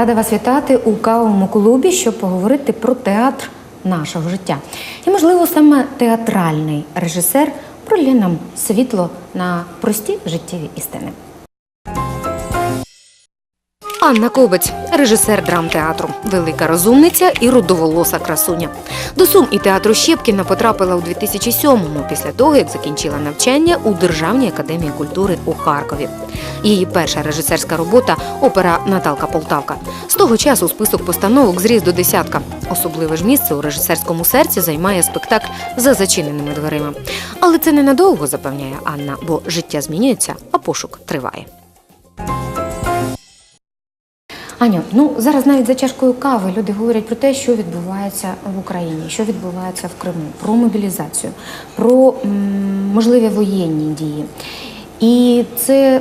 Рада вас вітати у кавовому клубі, щоб поговорити про театр нашого життя. І, можливо, саме театральний режисер пролє нам світло на прості життєві істини. Анна Кобець, режисер драмтеатру, велика розумниця і рудоволоса красуня. До Сум і театру Щепкіна потрапила у 2007-му, після того, як закінчила навчання у Державній академії культури у Харкові. Її перша режисерська робота опера Наталка Полтавка. З того часу список постановок зріс до десятка. Особливе ж місце у режисерському серці займає спектакль за зачиненими дверима. Але це ненадовго, запевняє Анна, бо життя змінюється, а пошук триває. Аню, ну зараз навіть за чашкою кави люди говорять про те, що відбувається в Україні, що відбувається в Криму, про мобілізацію, про можливі воєнні дії. І це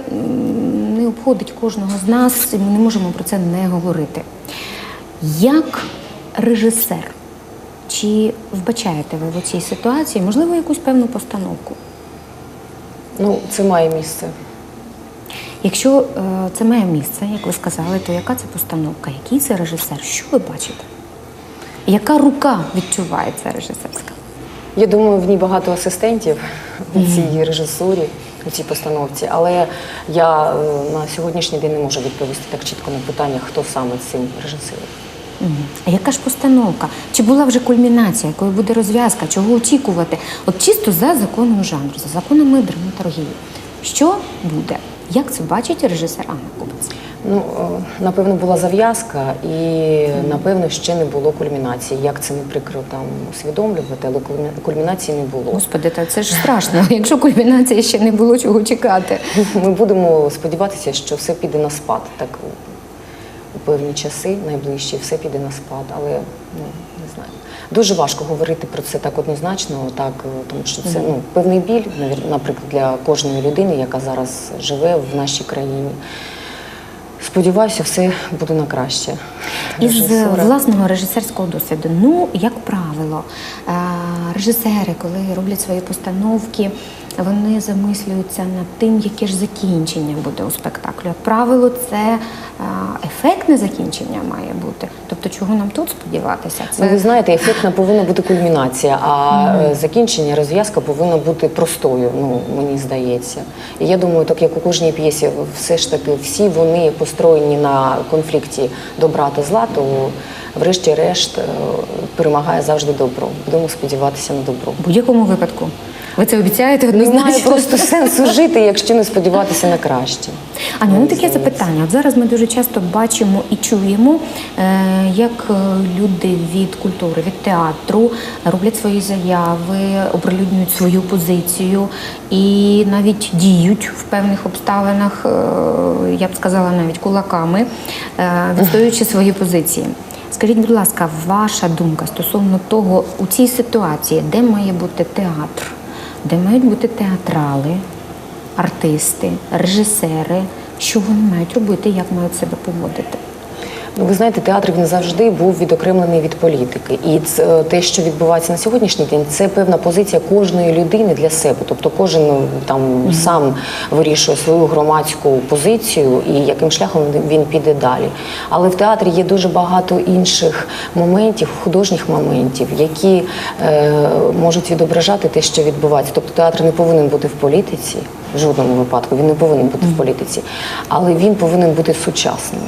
не обходить кожного з нас, і ми не можемо про це не говорити. Як режисер, чи вбачаєте ви в цій ситуації, можливо, якусь певну постановку? Ну, це має місце. Якщо е, це має місце, як ви сказали, то яка це постановка? Який це режисер? Що ви бачите? Яка рука відчувається режисерська? Я думаю, в ній багато асистентів у цій режисурі, у цій постановці. Але я е, на сьогоднішній день не можу відповісти так чітко на питання, хто саме цим режисером. А яка ж постановка? Чи була вже кульмінація, якою буде розв'язка? Чого очікувати? От чисто за законом жанру, за законами драматургії. Що буде? Як це бачить режисер Анна Кубець? Ну, е, напевно, була зав'язка, і напевно ще не було кульмінації. Як це не прикро там усвідомлювати, але кульмінації не було. Господи, та це ж страшно. Якщо кульмінації ще не було чого чекати. Ми будемо сподіватися, що все піде на спад. Так у певні часи, найближчі, все піде на спад. Але ну не знаю. Дуже важко говорити про це так однозначно, так е, тому що це ну певний біль, наприклад, для кожної людини, яка зараз живе в нашій країні. Сподіваюся, все буде на краще. Із Режисура. власного режисерського досвіду, ну як правило, е, режисери, коли роблять свої постановки, вони замислюються над тим, яке ж закінчення буде у спектаклю. Як правило, це е, ефектне закінчення має бути. Тобто, чого нам тут сподіватися? Ну, ви знаєте, ефектна повинна бути кульмінація, а е, закінчення, розв'язка повинна бути простою, ну мені здається. І я думаю, так як у кожній п'єсі, все ж таки всі вони построєні на конфлікті добра та зла, то врешті-решт е, перемагає завжди добро. Будемо сподіватися на добро. в будь-якому випадку. Ви це обіцяєте Немає просто сенсу жити, якщо не сподіватися на краще. Аня, ну таке запитання. От зараз ми дуже часто бачимо і чуємо, е, як е, люди від культури, від театру роблять свої заяви, оприлюднюють свою позицію і навіть діють в певних обставинах, я б сказала, навіть кулаками, відстоюючи свої позиції. Скажіть, будь ласка, ваша думка стосовно того, у цій ситуації, де має бути театр, де мають бути театрали, артисти, режисери, що вони мають робити, як мають себе поводити. Ну, ви знаєте, театр він завжди був відокремлений від політики. І це, те, що відбувається на сьогоднішній день, це певна позиція кожної людини для себе. Тобто кожен ну, там сам вирішує свою громадську позицію і яким шляхом він піде далі. Але в театрі є дуже багато інших моментів, художніх моментів, які е, можуть відображати те, що відбувається. Тобто театр не повинен бути в політиці в жодному випадку. Він не повинен бути в політиці, але він повинен бути сучасним.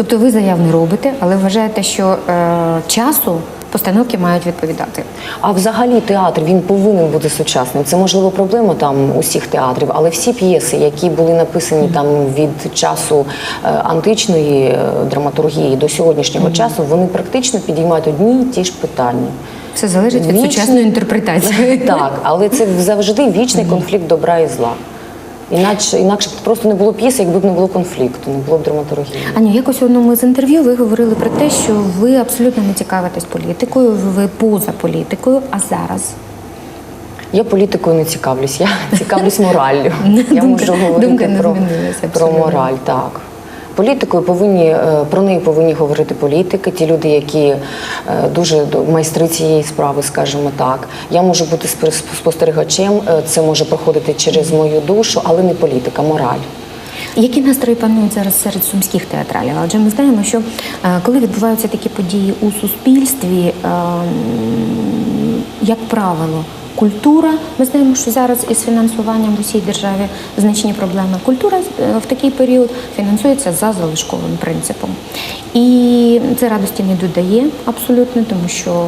Тобто ви заяв не робите, але вважаєте, що е, часу постановки мають відповідати. А взагалі театр він повинен бути сучасним. Це можливо проблема там усіх театрів, але всі п'єси, які були написані там від часу е, античної е, драматургії до сьогоднішнього часу, вони практично підіймають одні й ті ж питання. Все залежить від Вічний- сучасної інтерпретації. Так, але це завжди вічний конфлікт добра і зла. Іначе інакше б просто не було п'єси, якби б не було конфлікту, не було б драматургії. Аню, якось в одному з інтерв'ю ви говорили про те, що ви абсолютно не цікавитесь політикою, ви поза політикою, а зараз. Я політикою не цікавлюсь, я цікавлюсь мораллю. Я можу говорити про, про мораль, так. Політикою повинні е, про неї повинні говорити політики, ті люди, які е, дуже майстри цієї справи, скажімо так. Я можу бути спостерігачем, е, це може проходити через мою душу, але не політика, мораль. Які настрої панують зараз серед сумських театралів? Адже ми знаємо, що коли відбуваються такі події у суспільстві, е, як правило, культура, ми знаємо, що зараз із фінансуванням в усій державі значні проблеми. Культура е, в такий період фінансується за залишковим принципом. І це радості не додає абсолютно, тому що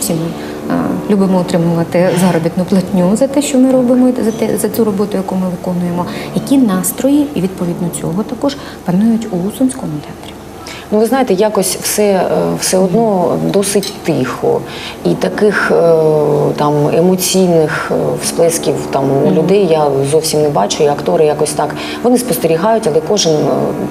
всі ми е, любимо отримувати заробітну платню за те, що ми робимо, за те за цю роботу, яку ми виконуємо. Які настрої і відповідно цього також панують у сумському театрі? Ну, ви знаєте, якось все, е, все одно досить тихо. І таких е, там емоційних е, всплесків там у людей я зовсім не бачу. І актори якось так вони спостерігають, але кожен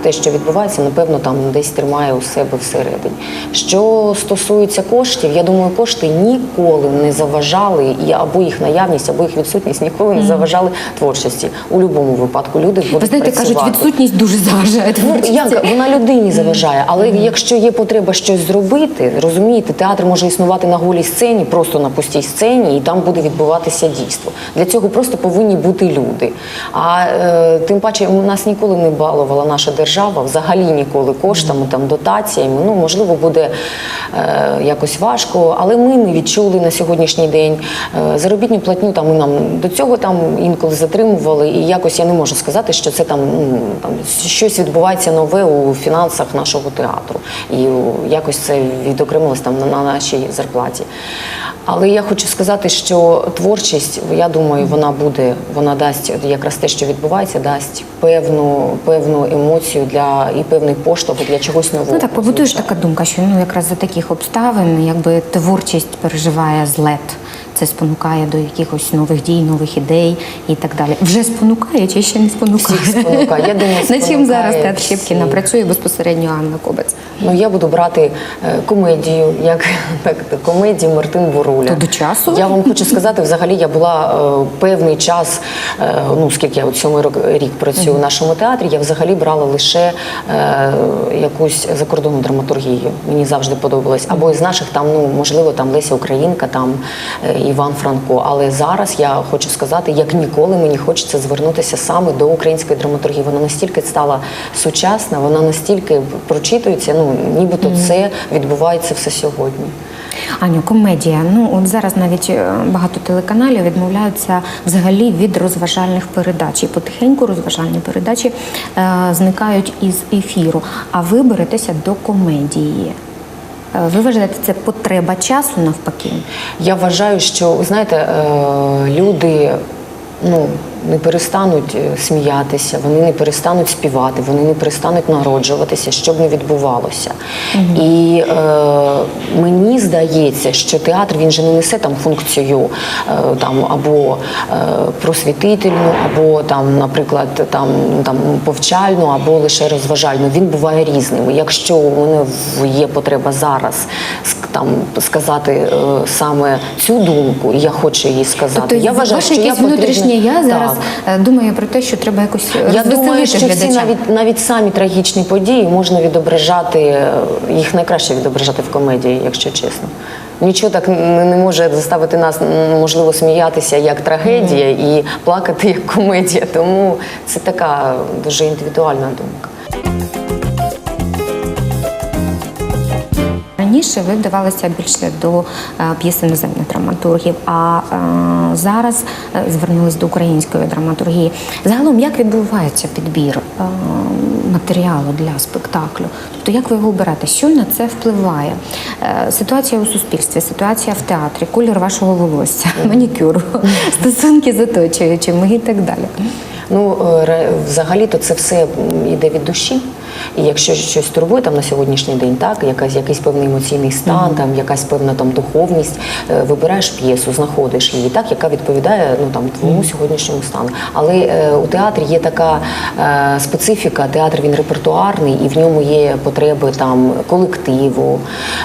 те, що відбувається, напевно, там десь тримає у себе всередині. Що стосується коштів, я думаю, кошти ніколи не заважали, і або їх наявність, або їх відсутність ніколи не заважали творчості. У будь-якому випадку люди будуть Ви знаєте, кажуть, відсутність дуже заважає. Ну як вона людині заважає, але якщо є потреба щось зробити, розумієте, театр може існувати на голій сцені, просто на пустій сцені, і там буде відбуватися дійство. Для цього просто повинні бути люди. А е, тим паче у нас ніколи не балувала наша держава, взагалі ніколи коштами, там дотаціями. Ну можливо, буде е, якось важко, але ми не відчули на сьогоднішній день е, заробітну платню. Там ми нам до цього там інколи затримували, і якось я не можу сказати, що це там, ну, там щось відбувається нове у фінансах нашого театру, і якось це відокремилось там на, на нашій зарплаті. Але я хочу сказати, що творчість, я думаю, вона буде, вона дасть якраз те, що відбувається, дасть певну певну емоцію для і певний поштовх для чогось нового. Ну так побудує ж така думка, що ну якраз за таких обставин, якби творчість переживає злет. Це спонукає до якихось нових дій, нових ідей і так далі. Вже спонукає чи ще не спонукає? Всіх спонукає. Я думаю, На чим зараз театр всіх. Щепкіна працює безпосередньо Анна Кобець? Ну я буду брати е, комедію, як так, комедію Мартин Буруля. То до часу? Я вам хочу сказати, взагалі я була е, певний час, е, ну скільки я от сьомий рік працюю в нашому театрі, я взагалі брала лише якусь закордонну драматургію. Мені завжди подобалось. Або із наших там, ну можливо, там Леся Українка, там Іван Франко. Але зараз я хочу сказати, як ніколи мені хочеться звернутися саме до української драматургії. Вона настільки стала сучасна, вона настільки прочитується. Ну нібито це відбувається все сьогодні. Аню, комедія. Ну от зараз навіть е, багато телеканалів відмовляються взагалі від розважальних передач. І потихеньку розважальні передачі е, зникають із ефіру. А ви беретеся до комедії. Е, Ви вважаєте, це потреба часу навпаки? Я вважаю, що знаєте, е, люди ну, не перестануть е, сміятися, вони не перестануть співати, вони не перестануть народжуватися, що б не відбувалося. І е, мені здається, що театр він же не несе там функцію е, там або е, просвітительну, або там, наприклад, там, там повчальну, або лише розважальну. Він буває різним. Якщо у мене є потреба зараз там сказати е, саме цю думку, і я хочу її сказати. Тобто я вважаю, що я внутрішнє я зараз Так. е, думає про те, що треба якось Я думаю, що всі навіть навіть самі трагічні події можна відображати, е, їх найкраще відображати в комедії, якщо чесно. Нічого так не може заставити нас можливо сміятися як трагедія і плакати як комедія. Тому це така дуже індивідуальна думка. Раніше ви вдавалися більше до е, п'єс іноземних драматургів, а е, зараз е, звернулись до української драматургії. Загалом, як відбувається підбір матеріалу для спектаклю? Тобто, як ви його обираєте? Що на це впливає? Ситуація у суспільстві, ситуація в театрі, колір вашого волосся, манікюр, стосунки з оточуючими і так далі. Ну, взагалі-то це все йде від душі. І якщо щось турбує там на сьогоднішній день, так якась якийсь певний емоційний стан, там якась певна там духовність, е, вибираєш п'єсу, знаходиш її, так яка відповідає ну там твоєму сьогоднішньому стану. Але е, у театрі є така е, специфіка. Театр він репертуарний, і в ньому є потреби там колективу,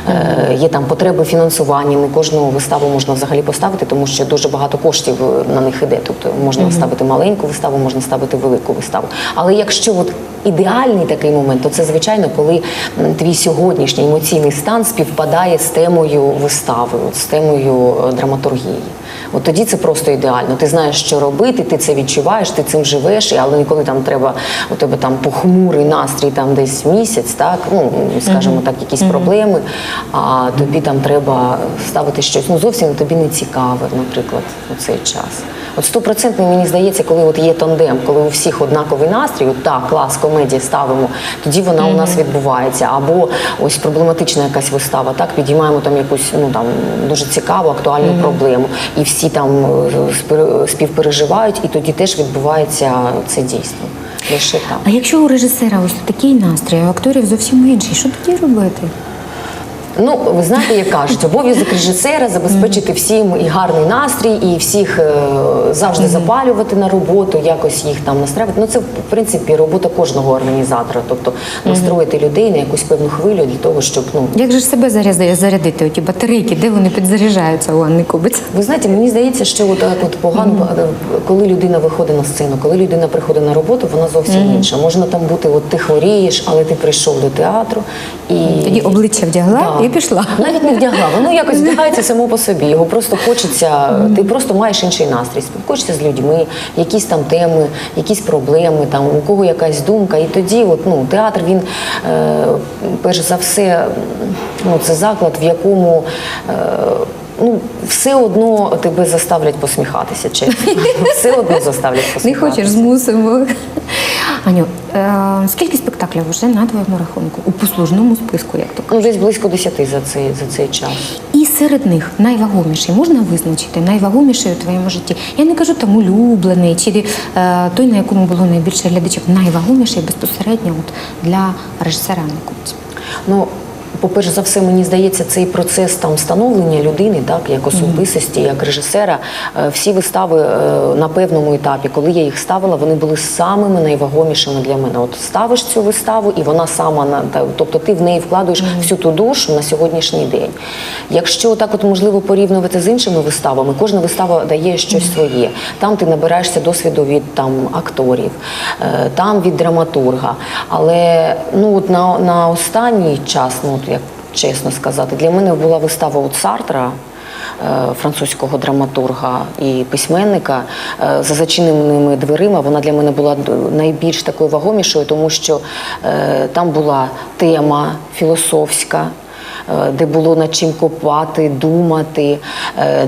е, є там потреби фінансування. Не кожну виставу можна взагалі поставити, тому що дуже багато коштів е, на них іде. Тобто можна ставити маленьку виставу, можна ставити велику виставу. Але якщо от ідеальний такий момент, то це звичайно, коли твій сьогоднішній емоційний стан співпадає з темою вистави, з темою е, драматургії. От тоді це просто ідеально. Ти знаєш, що робити, ти це відчуваєш, ти цим живеш, але ніколи там треба у тебе там похмурий настрій, там десь місяць, так ну скажімо так, якісь проблеми. А тобі там треба ставити щось. Ну зовсім тобі не цікаве, наприклад, у цей час. От стопроцентно мені здається, коли от є тандем, коли у всіх однаковий настрій, от так, клас, комедія ставимо, тоді вона у нас відбувається. Або ось проблематична якась вистава, так підіймаємо там якусь ну там дуже цікаву, актуальну проблему, і всі там е, співпереживають, і тоді теж відбувається це дійство. Лише так. А якщо у режисера ось такий настрій, а у акторів зовсім інший, що тоді робити? Ну, ви знаєте, як кажуть, обов'язок режисера забезпечити всім і гарний настрій, і всіх е, завжди запалювати на роботу, якось їх там настраювати. Ну це в принципі робота кожного організатора, тобто настроїти людей на якусь певну хвилю для того, щоб ну. Як же ж себе заряди- зарядити? Оті батарейки, де вони підзаряджаються у Анни Кубиць? Ви знаєте, мені здається, що от так от погано, е, коли людина виходить на сцену, коли людина приходить на роботу, вона зовсім інша. Можна там бути, от ти хворієш, але ти прийшов до театру і Тоді обличчя вдягла Да. І пішла. Навіть не вдягла, воно якось вдягається само по собі. Його просто хочеться, ти просто маєш інший настрій. Спілкуєшся з людьми, якісь там теми, якісь проблеми, там у кого якась думка. І тоді, от, ну, театр він е, перш за все, ну, це заклад, в якому. Е, Ну, все одно тебе заставлять посміхатися, чесно. Все одно заставлять Не хочеш, змусимо. Аню, е, скільки спектаклів вже на твоєму рахунку? У послужному списку, як то кажуть? Ну, десь близько десяти за цей, за цей час. І серед них найвагоміший можна визначити найвагоміший у твоєму житті. Я не кажу там улюблений чи е, той, на якому було найбільше глядачів. Найвагоміший безпосередньо от для режисера Анни Купці. Ну, по-перше за все, мені здається, цей процес там становлення людини, так як особистості, як режисера. е, Всі вистави е, на певному етапі, коли я їх ставила, вони були самими найвагомішими для мене. От ставиш цю виставу, і вона сама на тобто ти в неї вкладуєш всю ту душу на сьогоднішній день. Якщо так, от можливо порівнювати з іншими виставами, кожна вистава дає щось своє. Там ти набираєшся досвіду від там акторів, е, там від драматурга. Але ну от на, на останній час, ну от чесно сказати, для мене була вистава от Сартра. е, Французького драматурга і письменника е, за зачиненими дверима. Вона для мене була найбільш такою вагомішою, тому що е, там була тема філософська, де було над чим копати, думати,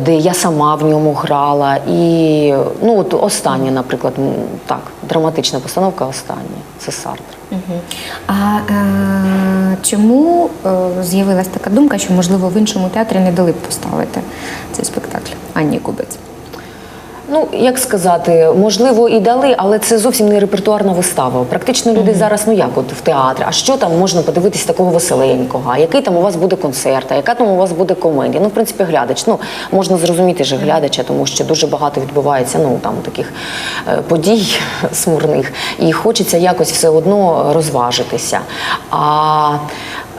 де я сама в ньому грала. І ну от остання, наприклад, так, драматична постановка остання. Це Сартр. А е, чому е, з'явилась така думка, що можливо в іншому театрі не дали б поставити цей спектакль Анні Кубиць? Ну, як сказати, можливо, і дали, але це зовсім не репертуарна вистава. Практично люди зараз, ну як от в театрі, а що там можна подивитись такого веселенького? А який там у вас буде концерт, а яка там у вас буде комедія? Ну, в принципі, глядач. Ну, можна зрозуміти же глядача, тому що дуже багато відбувається ну, там, таких е, подій смурних, і хочеться якось все одно розважитися. А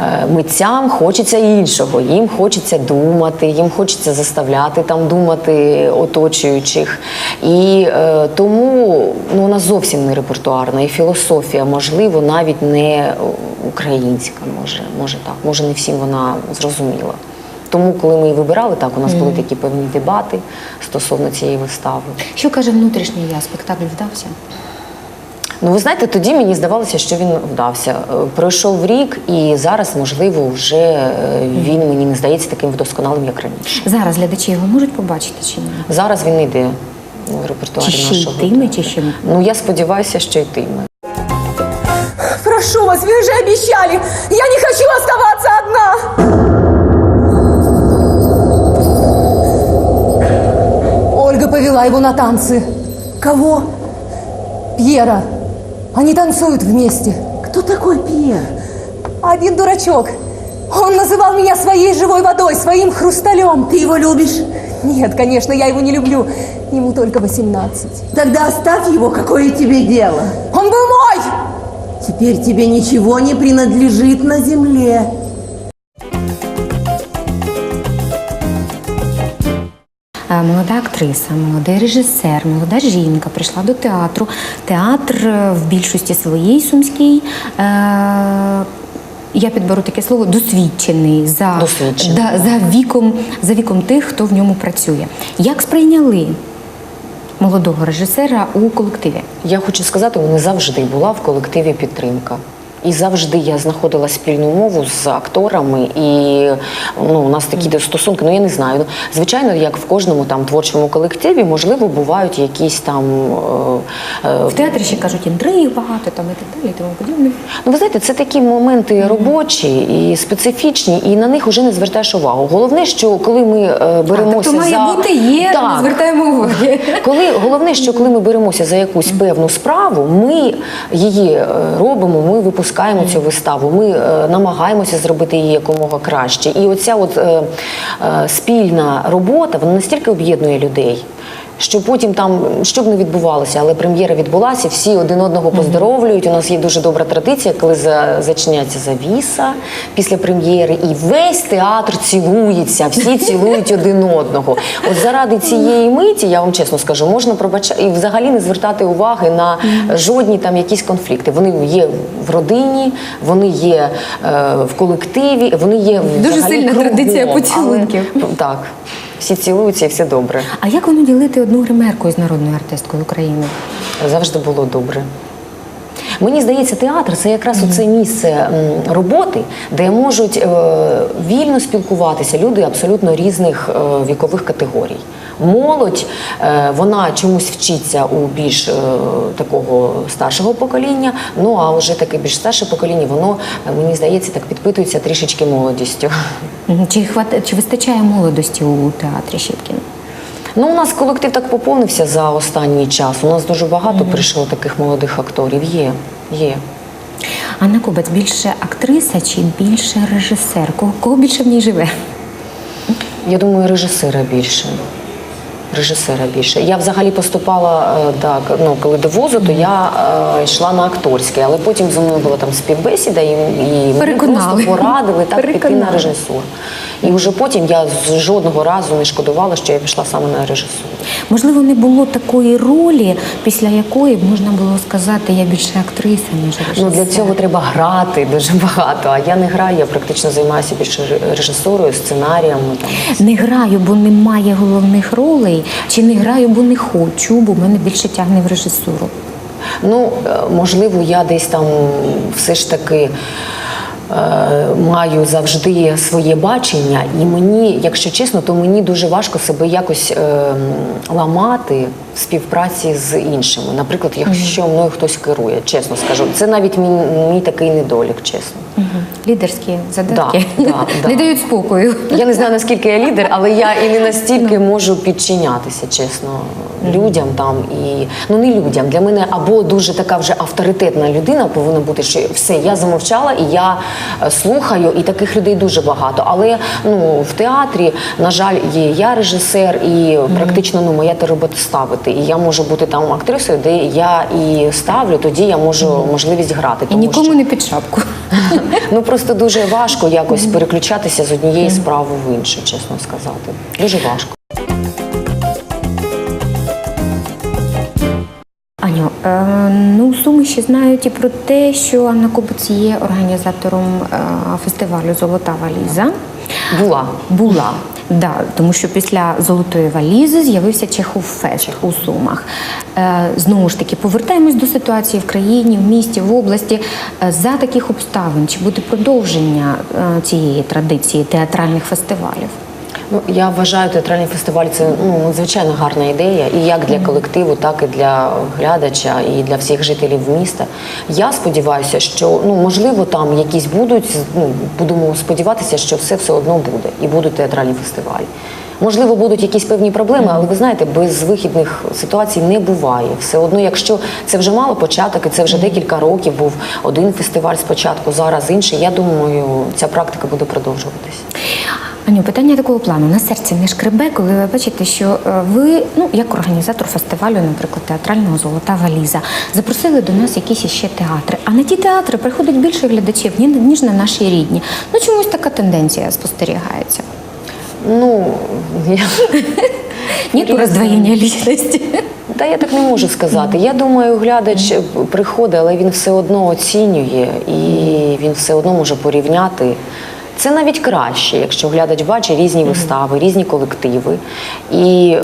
е, митцям хочеться іншого, їм хочеться думати, їм хочеться заставляти там думати оточуючих. І е, тому ну, вона зовсім не репертуарна. І філософія, можливо, навіть не українська, може, може так, може не всім вона зрозуміла. Тому, коли ми її вибирали, так у нас були такі певні дебати стосовно цієї вистави. Що каже внутрішній я? Спектакль вдався? Ну, ви знаєте, тоді мені здавалося, що він вдався. Е, Пройшов рік, і зараз, можливо, вже е, він мені не здається таким вдосконалим, як раніше. Зараз глядачі його можуть побачити чи ні? Зараз він не йде в репертуарі Чи ще нашого. йтиме, чи ще Ну, я сподіваюся, що йтиме. Прошу вас, вы же обещали! Я не хочу оставаться одна! Ольга повела его на танцы. Кого? Пьера. Они танцуют вместе. Кто такой Пьер? Один дурачок. Он называл меня своей живой водой, своим хрусталем. Ты его любишь? Нет, конечно, я его не люблю. Ему только 18. Тогда оставь его, какое тебе дело. Он был мой! Теперь тебе ничего не принадлежит на земле. Молода актриса, молодий режисер, молода жінка прийшла до театру. Театр е, в більшості своїй сумській. Е- я підберу таке слово досвідчений за, Досвідчений. да, за, віком, за віком тих, хто в ньому працює. Як сприйняли молодого режисера у колективі? Я хочу сказати, мене завжди була в колективі підтримка. І завжди я знаходила спільну мову з акторами, і ну, у нас такі стосунки, ну я не знаю. Звичайно, як в кожному там творчому колективі, можливо, бувають якісь там. Е, е, В театрі ще кажуть інтриг багато там і так далі, і тому подібне. Ну, ви знаєте, це такі моменти робочі і специфічні, і на них вже не звертаєш увагу. Головне, що коли ми е, беремося тобто має за бути, є, не звертаємо уваги. Коли головне, що коли ми беремося за якусь певну справу, ми її е, робимо, ми випускаємо цю виставу, ми е, намагаємося зробити її якомога краще. І оця от е, е, спільна робота вона настільки об'єднує людей. Що потім там що б не відбувалося, але прем'єра відбулася, всі один одного поздоровлюють. У нас є дуже добра традиція, коли за, зачиняється завіса після прем'єри, і весь театр цілується, всі цілують один одного. От заради цієї миті, я вам чесно скажу, можна пробачати і взагалі не звертати уваги на жодні там якісь конфлікти. Вони є в родині, вони є е, в колективі, вони є Дуже взагалі сильна кругом. традиція Але, так, всі цілуються і все добре. А як воно ділити одну гримерку з народною артисткою України? Завжди було добре. Мені здається, театр це якраз оце місце роботи, де можуть е, вільно спілкуватися люди абсолютно різних е, вікових категорій. Молодь е, вона чомусь вчиться у більш е, такого старшого покоління. Ну а вже таке більш старше покоління, воно мені здається так підпитується трішечки молодістю. Чи хват... чи вистачає молодості у театрі Щепкіна? Ну, у нас колектив так поповнився за останній час. У нас дуже багато прийшло таких молодих акторів. Є, є. Анна Кубець більше актриса чи більше режисер? Кого, кого більше в ній живе? Я думаю, режисера більше. Режисера більше. Я взагалі поступала е, так, ну коли до вузу, то я е, йшла на акторське, але потім зі мною була там співбесіда, і, і мені просто порадили так піти на режисуру. І вже потім я жодного разу не шкодувала, що я пішла саме на режисуру. Можливо, не було такої ролі, після якої можна було сказати, я більше актриса, ніж режисер. Ну для цього треба грати дуже багато. А я не граю, я практично займаюся більше ре- режисурою, сценаріями. Там Не граю, бо немає головних ролей, чи не граю, бо не хочу, бо мене більше тягне в режисуру. Ну, е, можливо, я десь там все ж таки. Е, Маю завжди своє бачення, і мені, якщо чесно, то мені дуже важко себе якось е, ламати в співпраці з іншими. Наприклад, якщо мною хтось керує, чесно скажу, це навіть мій, мій такий недолік, чесно. Лідерські задатки Да, да, да. не дають спокою. Я не знаю наскільки я лідер, але я і не настільки можу підчинятися, чесно, людям там і ну не людям. Для мене або дуже така вже авторитетна людина повинна бути, що все, я замовчала і я слухаю, і таких людей дуже багато. Але ну в театрі, на жаль, є я режисер, і практично ну моя робота ставити. І я можу бути там актрисою, де я і ставлю, тоді я можу можливість грати. І нікому що- не під шапку. Ну просто дуже важко якось переключатися з однієї справи в іншу, чесно сказати. Дуже важко. Ну суми ще знають і про те, що Анна Кобець є організатором е, фестивалю Золота валіза. Була. Була. Да, тому що після золотої валізи з'явився Чехов Фест у Сумах. Е, знову ж таки, повертаємось до ситуації в країні, в місті, в області. Е, за таких обставин чи буде продовження е, цієї традиції театральних фестивалів? Ну, я вважаю, театральний фестиваль це ну, надзвичайно гарна ідея, і як для колективу, так і для глядача, і для всіх жителів міста. Я сподіваюся, що ну можливо там якісь будуть. Ну будемо сподіватися, що все все одно буде, і будуть театральні фестивалі. Можливо, будуть якісь певні проблеми, але ви знаєте, без вихідних ситуацій не буває. Все одно, якщо це вже мало початок, і це вже декілька років був один фестиваль спочатку, зараз інший. Я думаю, ця практика буде продовжуватись. Аню, питання такого плану на серці не шкребе, коли ви бачите, що е, ви, ну як організатор фестивалю, наприклад, театрального золота валіза, запросили до нас якісь іще театри. А на ті театри приходить більше глядачів, ніж на наші рідні. Ну чомусь така тенденція спостерігається. Ну я Ні роздвоєння лічності. Та я так не можу сказати. Я думаю, глядач приходить, але він все одно оцінює і він все одно може порівняти. Це навіть краще, якщо глядач бачить різні вистави, різні колективи і е,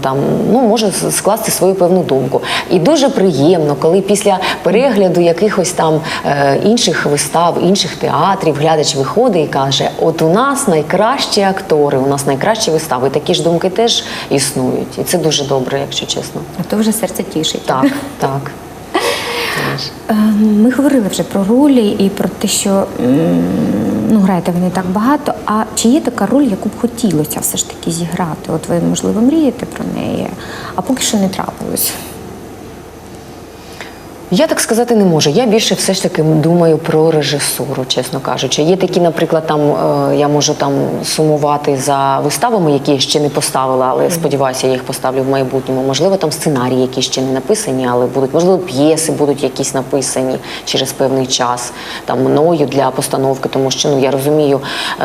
там ну може скласти свою певну думку. І дуже приємно, коли після перегляду якихось там е, інших вистав, інших театрів, глядач виходить і каже: От у нас найкращі актори, у нас найкращі вистави. Такі ж думки теж існують, і це дуже добре, якщо чесно. А то вже серце тішить. Так, так. Е, Ми говорили вже про ролі і про те, що ну, граєте ви не так багато. А чи є така роль, яку б хотілося все ж таки зіграти? От ви, можливо, мрієте про неї, а поки що не трапилось. Я так сказати не можу. Я більше все ж таки думаю про режисуру, чесно кажучи. Є такі, наприклад, там е, я можу там сумувати за виставами, які я ще не поставила, але сподіваюся, я їх поставлю в майбутньому. Можливо, там сценарії, які ще не написані, але будуть, можливо, п'єси будуть якісь написані через певний час там мною для постановки, тому що ну я розумію е,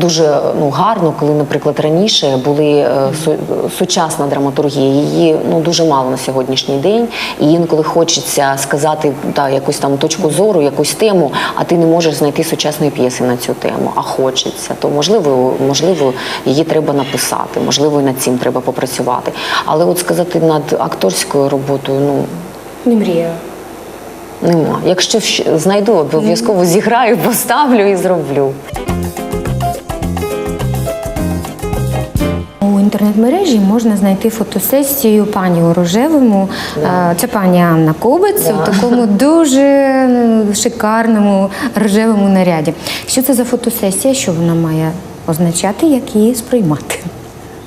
дуже ну гарно, коли, наприклад, раніше були е, сучасна драматургія. Її ну дуже мало на сьогоднішній день, і інколи хочеться сказати та якусь там точку зору, якусь тему, а ти не можеш знайти сучасної п'єси на цю тему, а хочеться. То можливо, можливо, її треба написати, можливо, і над цим треба попрацювати. Але от сказати над акторською роботою, ну. Не мрію. Нема. Якщо знайду, обов'язково зіграю, поставлю і зроблю. Інтернет-мережі можна знайти фотосесію пані у рожевому. Це пані Анна Кобець у такому дуже шикарному рожевому наряді. Що це за фотосесія? Що вона має означати, як її сприймати?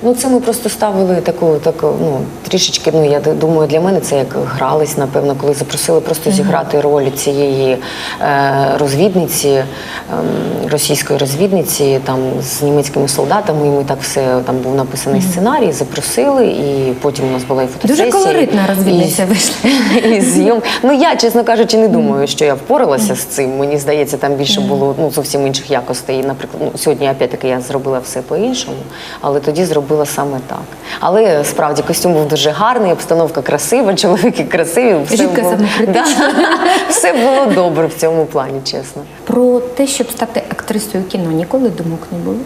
Ну, це ми просто ставили таку, таку ну трішечки. Ну я думаю, для мене це як грались, напевно, коли запросили просто зіграти роль цієї е, розвідниці, ем, російської розвідниці, там з німецькими солдатами. І ми так все там був написаний сценарій, запросили, і потім у нас була і фотосесія. Дуже колоритна розвідниця і- вийшла. і зйом. Ну я, чесно кажучи, не думаю, що я впоралася з цим. Мені здається, там більше було ну зовсім інших якостей. Наприклад, ну сьогодні опять-таки я зробила все по-іншому, але тоді зробила саме так. Але справді костюм був дуже гарний, обстановка красива, чоловіки красиві. Все Жінка було. Да, все було добре в цьому плані, чесно. Про те, щоб стати актрисою кіно, ніколи думок не було.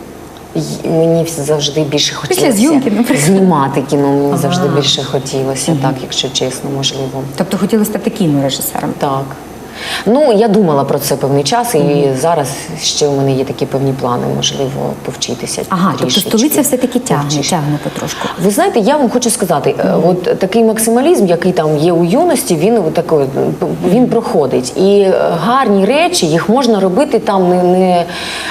Мені завжди більше хотілося зйомки, наприклад. знімати кіно. Мені завжди більше хотілося, так, якщо чесно, можливо. Тобто хотіли стати кінорежисером. Так. Ну, я думала про це певний час, і зараз ще у мене є такі певні плани, можливо, повчитися. Ага, тобто столиця все-таки тягне, Повчиш. тягне потрошку. Ви знаєте, я вам хочу сказати, е, от такий максималізм, який там є у юності, він такий, він проходить. І е, гарні речі їх можна робити там, не, не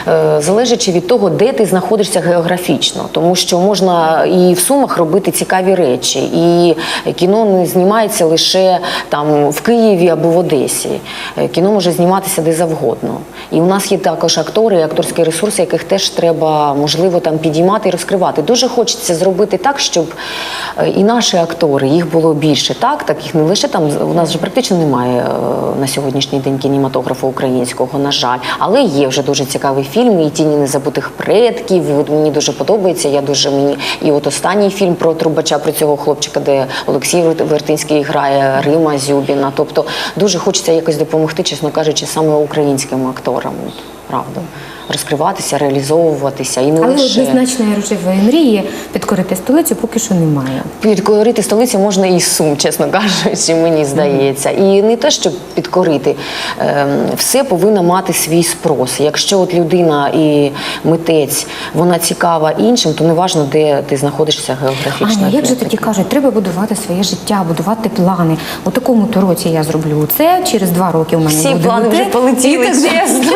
е, залежачи від того, де ти знаходишся географічно. Тому що можна і в сумах робити цікаві речі, і кіно не знімається лише там в Києві або в Одесі. Е, Кіно може зніматися де завгодно. І у нас є також актори, акторські ресурси, яких теж треба можливо там підіймати і розкривати. Дуже хочеться зробити так, щоб е, і наші актори їх було більше. Так, так їх не лише там у нас вже практично немає е, на сьогоднішній день кінематографу українського, на жаль, але є вже дуже цікавий фільм і тіні незабутих предків. Мені дуже подобається. Я дуже мені і от останній фільм про трубача, про цього хлопчика, де Олексій Вертинський грає Рима Зюбіна. Тобто дуже хочеться якось допомогти, чесно кажучи, саме українським акторам. От правда. Розкриватися, реалізовуватися і не Але лише однозначної рожевої мрії підкорити столицю поки що немає. підкорити столицю можна і сум, чесно кажучи, мені здається. І не те, щоб підкорити, ем, все повинно мати свій спрос. Якщо от людина і митець вона цікава іншим, то не важно, де ти знаходишся географічно. Аня, як же тоді кажуть, треба будувати своє життя, будувати плани. У такому то році я зроблю це, через два роки у мене Всі буде плани вже полетіли, чесно.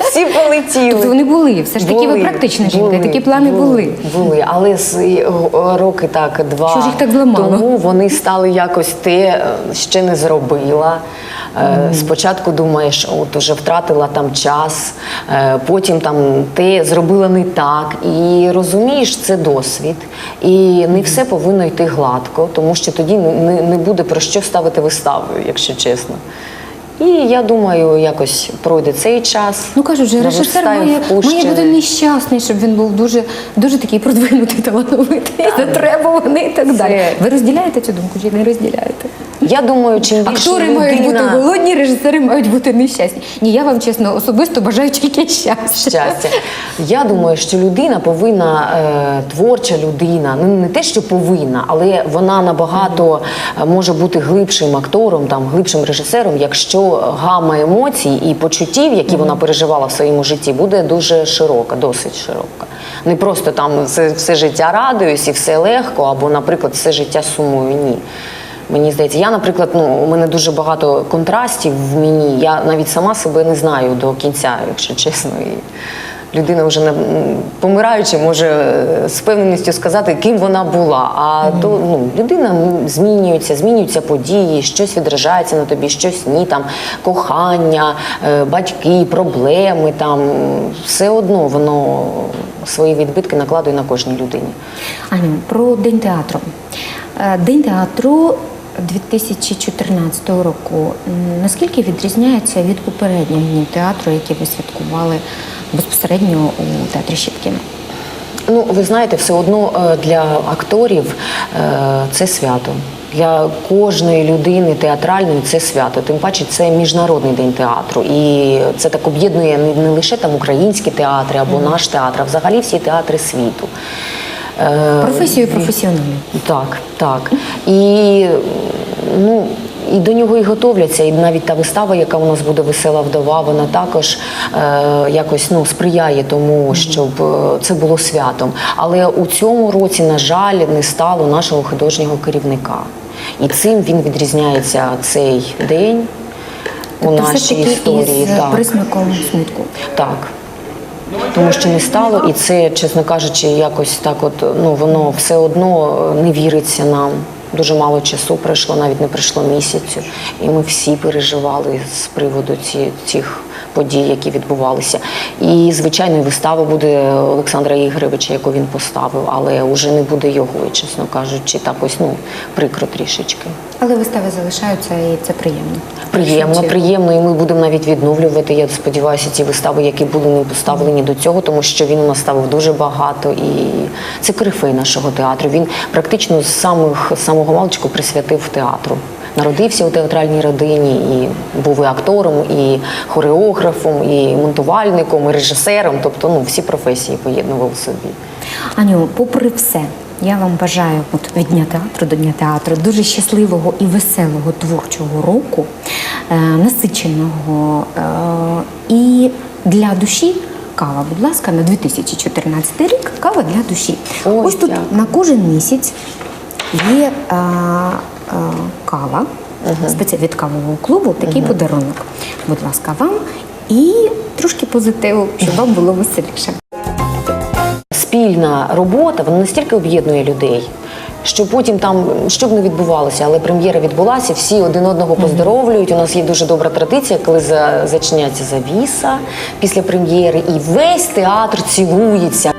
Всі полетіли. Тобто вони були. Все ж таки ви практична жінка, і такі плани були. Були, але з роки так, два Що ж їх так зламало? тому вони стали якось те, е, ще не зробила. Е, Спочатку думаєш, от уже втратила там час, е, потім там те зробила не так. І розумієш, це досвід. І не все повинно йти гладко, тому що тоді не буде про що ставити виставу, якщо чесно. І я думаю, якось пройде цей час. Ну кажуть, же режисер має, має бути нещасний, щоб він був дуже, дуже такий продвинутий, талановитий, затребуваний і так далі. Ви розділяєте цю думку чи не розділяєте? Я думаю, чим більше Актори мають бути голодні, режисери мають бути нещасні. Ні, я вам чесно особисто бажаю тільки щастя. щастя. Я думаю, що людина повинна, е, творча людина, ну не те, що повинна, але вона набагато е, може бути глибшим актором, там глибшим режисером, якщо гама емоцій і почуттів, які вона переживала в своєму житті, буде дуже широка, досить широка. Не просто там все, все життя радуюсь і все легко, або, наприклад, все життя сумую. Ні. Мені здається, я, наприклад, ну у мене дуже багато контрастів в мені. Я навіть сама себе не знаю до кінця, якщо чесно. І людина вже не помираючи, може е, з певненістю сказати, ким вона була. А то ну людина змінюється, змінюються події, щось відражається на тобі, щось ні. Там кохання, е, батьки, проблеми. Там все одно воно свої відбитки накладує на кожній людині. Аню, про День театру. Е, День театру 2014 року. Наскільки відрізняється від попередніх днів театру, які ви святкували безпосередньо у театрі Щепкіна? Ну, ви знаєте, все одно е, для акторів е, це свято. Для кожної людини театральної це свято. Тим паче це міжнародний день театру. І це так об'єднує не, не лише там українські театри або наш театр, а взагалі всі театри світу. Е, Професію професіоналів. так, так. І ну. І до нього і готовляться, і навіть та вистава, яка у нас буде весела вдова, вона також е, якось ну сприяє тому, щоб е, це було святом. Але у цьому році, на жаль, не стало нашого художнього керівника. І цим він відрізняється цей день у Тобто нашій історії. із так. присмаком смутку. Так. Тому що не стало, і це, чесно кажучи, якось так, от ну воно все одно е, не віриться нам. Дуже мало часу пройшло, навіть не пройшло місяцю. І ми всі переживали з приводу ці, цих подій, які відбувалися. І звичайно, вистава буде Олександра Ігоревича, яку він поставив, але вже не буде його, і, чесно кажучи, так ось ну прикро трішечки. Але вистави залишаються і це приємно. Приємно, приємно, і ми будемо навіть відновлювати. Я сподіваюся, ті вистави, які були не поставлені до цього, тому що він у нас ставив дуже багато, і це корифей нашого театру. Він практично з самих самого маличку присвятив театру. Народився у театральній родині і був і актором, і хореографом, і монтувальником, і режисером. Тобто, ну всі професії поєднував в собі. Аню, попри все, я вам бажаю от від дня театру до дня театру дуже щасливого і веселого творчого року, е, насиченого е, і для душі. Кава, будь ласка, на 2014 рік кава для душі. Ой, Ось тут дякую. на кожен місяць є е, кава спеці- від кавового клубу, такий подарунок. Будь ласка, вам і трошки позитиву, щоб вам було веселіше. спільна робота вона настільки об'єднує людей. Що потім там що б не відбувалося, але прем'єра відбулася, всі один одного поздоровлюють. У нас є дуже добра традиція, коли за, зачиняється завіса після прем'єри, і весь театр цілується.